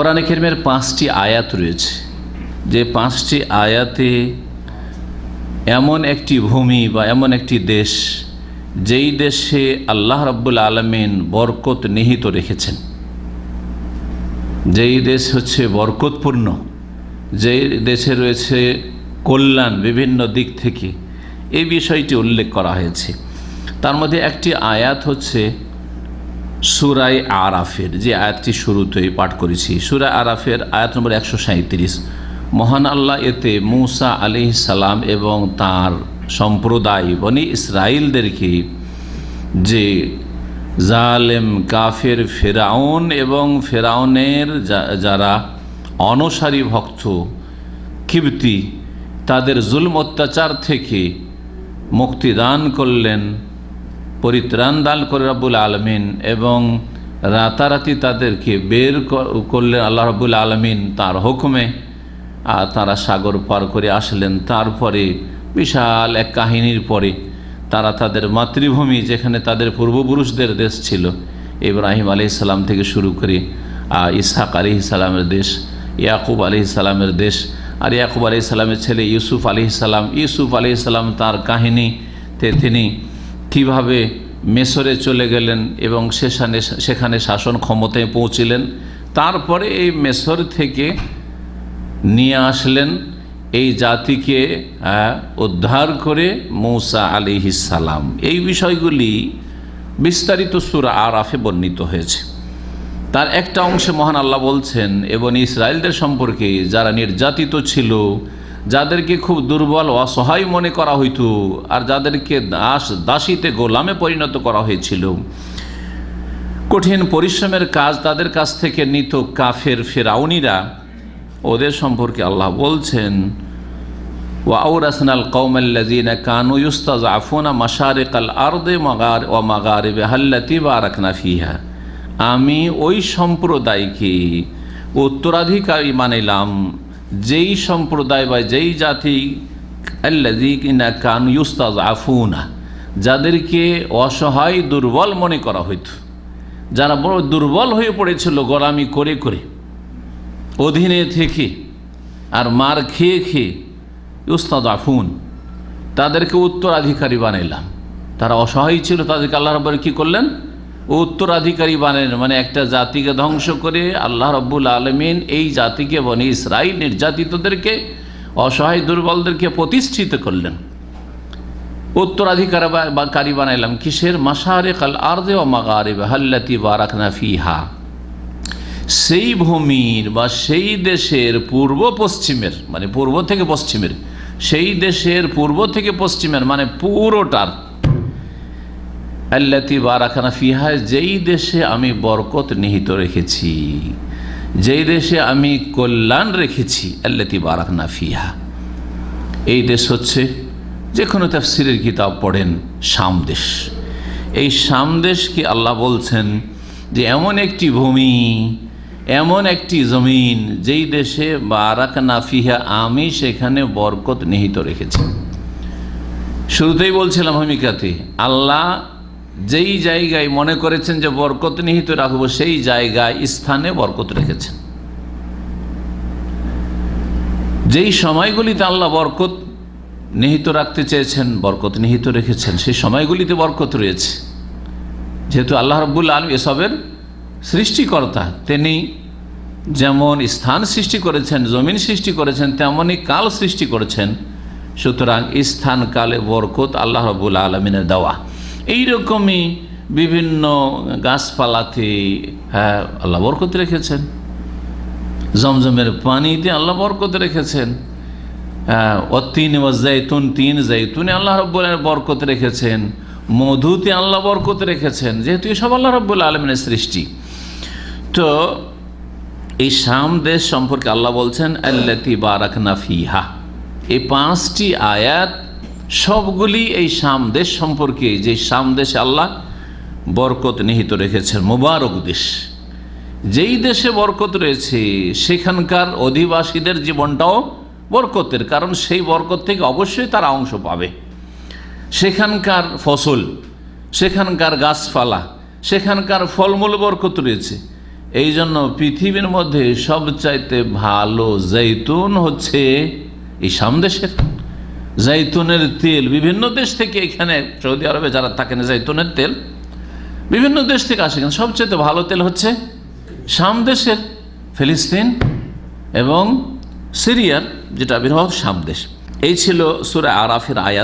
কোরআনে কেরমের পাঁচটি আয়াত রয়েছে। যে পাঁচটি আয়াতে এমন একটি ভূমি বা এমন একটি দেশ, যেই দেশে আল্লাহ রাব্বুল আলমিন বরকত নিহিত রেখেছেন। যেই দেশ হচ্ছে বরকতপূর্ণ, যেই দেশে রয়েছে কল্যাণ বিভিন্ন দিক থেকে এই বিষয়টি উল্লেখ করা হয়েছে। তার মধ্যে একটি আয়াত হচ্ছে সুরাই আরাফের, যে আয়াতটি শুরুতেই পাঠ করেছি। সুরাই আরাফের আয়াত নম্বর একশো সাঁত্রিশ মহান আল্লাহ এতে মূসা আলি সালাম এবং তার সম্প্রদায় বনি ইসরায়েলদেরকে যে জালেম, কাফের, ফেরাউন এবং ফেরাউনের যারা অনসারী ভক্ত, কিবতি, তাদের জুলম অত্যাচার থেকে মুক্তিদান করলেন। পরিত্রাণ দান করে রাবুল আলমিন এবং রাতারাতি তাদেরকে বের করলেন আল্লাহ রাবুল আলমিন তার হুকুমে, আর তারা সাগর পার করে আসলেন। তারপরে বিশাল এক কাহিনীর পরে তারা তাদের মাতৃভূমি যেখানে তাদের পূর্বপুরুষদের দেশ ছিল, ইব্রাহিম আলি থেকে শুরু করে ইসহাক আলি সালামের দেশ, ইয়াকুব আলি সালামের দেশ, আর ইয়াকুব আলি ছেলে ইউসুফ আলি ইউসুফ আলি সালাম তার কাহিনীতে তিনি কীভাবে মেসরে চলে গেলেন এবং সেখানে সেখানে শাসন ক্ষমতায় পৌঁছিলেন, তারপরে এই মেসর থেকে নিয়ে আসলেন এই জাতিকে উদ্ধার করে মৌসা আলি সালাম। এই বিষয়গুলি বিস্তারিত সুরা আরাফে বর্ণিত হয়েছে। তার একটা অংশে মহান আল্লাহ বলছেন এবং ইসরায়েলদের সম্পর্কে যারা নির্যাতিত ছিল যাদেরকে খুব দুর্বল অসহায় মনে করা হইত, আর যাদেরকে দাস দাসীতে গোলামে পরিণত করা হয়েছিল। কঠিন পরিশ্রমের কাজ তাদের কাছ থেকে নিত কাফের ফেরাউনিরা। ওদের সম্পর্কে আল্লাহ বলছেন ও আউরাসনাল কৌমাল্লাদিনা কানু ইউস্তাজ আফুনা মাসারেক আল আর্দে মাগার ও মাগারে বেহাল্লাতি বা রাখনা ফিহা। আমি ওই সম্প্রদায়কে উত্তরাধিকারী মানিলাম। যেই সম্প্রদায় বা যেই জাতি আল্লাদিনা কান ইউস্তাজ আফুনা যাদেরকে অসহায় দুর্বল মনে করা হইত, যারা বড় দুর্বল হয়ে পড়েছিল গোলামি করে করে, অধীনে থেকে আর মার খেয়ে খেয়ে উস্তাদ আফুন তাদেরকে উত্তরাধিকারী বানাইলাম। তারা অসহায় ছিল, তাদেরকে আল্লাহ রব্বর কী করলেন? উত্তরাধিকারী বানালেন মানে একটা জাতিকে ধ্বংস করে আল্লাহ রব্বুল আলমিন এই জাতিকে, বনে ইসরায়েল নির্যাতিতদেরকে, অসহায় দুর্বলদেরকে প্রতিষ্ঠিত করলেন। উত্তরাধিকার বা কারি বানাইলাম, কিসের? মাসারে কাল আর্দে ও হাল্লাতি বারাকনা ফিহা। সেই ভূমির বা সেই দেশের পূর্ব পশ্চিমের মানে পূর্ব থেকে পশ্চিমের, সেই দেশের পূর্ব থেকে পশ্চিমের মানে পুরোটার আল্লাতি বারাখানা ফিহা, যেই দেশে আমি বরকত নিহিত রেখেছি, যেই দেশে আমি কল্যাণ রেখেছি, আল্লাতি বারাখানা ফিহা। এই দেশ হচ্ছে যে কোনো তাফসিরের কিতাব পড়েন সামদেশ এই সামদেশকে আল্লাহ বলছেন যে, এমন একটি ভূমি, এমন একটি জমিন, যেই দেশে বারাক নাফিহা আমি সেখানে বরকত নিহিত রেখেছি। শুরুতেই বলছিলাম ভূমিকাতে, আল্লাহ যেই জায়গায় মনে করেছেন যে বরকত নিহিত রাখব, সেই জায়গায় স্থানে বরকত রেখেছেন। যেই সময়গুলিতে আল্লাহ বরকত নিহিত রাখতে চেয়েছেন, বরকত নিহিত রেখেছেন, সেই সময়গুলিতে বরকত রয়েছে। যেহেতু আল্লাহ রব্বুল আলম এসবের সৃষ্টিকর্তা, তিনি যেমন স্থান সৃষ্টি করেছেন, জমিন সৃষ্টি করেছেন তেমনই কাল সৃষ্টি করেছেন। সুতরাং স্থান কালে বরকত আল্লাহ রবুল আলমিনের দেওয়া। এইরকমই বিভিন্ন গাছপালাতে হ্যাঁ আল্লাহ বরকত রেখেছেন। জমজমের পানিতে আল্লাহ বরকত রেখেছেন। অতিন জৈতুন তিন জৈতুনে আল্লাহ রব্বুলের বরকত রেখেছেন। মধুতে আল্লাহ বরকত রেখেছেন। যেহেতু এসব আল্লাহ রব্বুল আলমিনের সৃষ্টি। তো এই শাম দেশ সম্পর্কে আল্লাহ বলছেন, আল্লাতি বারাকনা ফিহা। এই পাঁচটি আয়াত সবগুলি এই শাম দেশ সম্পর্কে, যে শাম দেশে আল্লাহ বরকত নিহিত রেখেছেন, মুবারক দেশ। যেই দেশে বরকত রয়েছে, সেখানকার অধিবাসীদের জীবনটাও বরকতের, কারণ সেই বরকত থেকে অবশ্যই তারা অংশ পাবে। সেখানকার ফসল, সেখানকার গাছপালা, সেখানকার ফলমূল বরকত রয়েছে। এই জন্য পৃথিবীর মধ্যে সবচাইতে ভালো জৈতুন হচ্ছে এই সামদেশের জৈতুনের তেল, বিভিন্ন দেশ থেকে এখানে সৌদি আরবে যারা থাকেন জৈতুনের তেল, বিভিন্ন দেশ থেকে আসে। কিন্তু সবচেয়ে ভালো তেল হচ্ছে শাম দেশের, ফিলিস্তিন এবং সিরিয়ার, যেটা আবির্ভাব শাম দেশ। এই ছিল সুরা আরাফের আয়াত।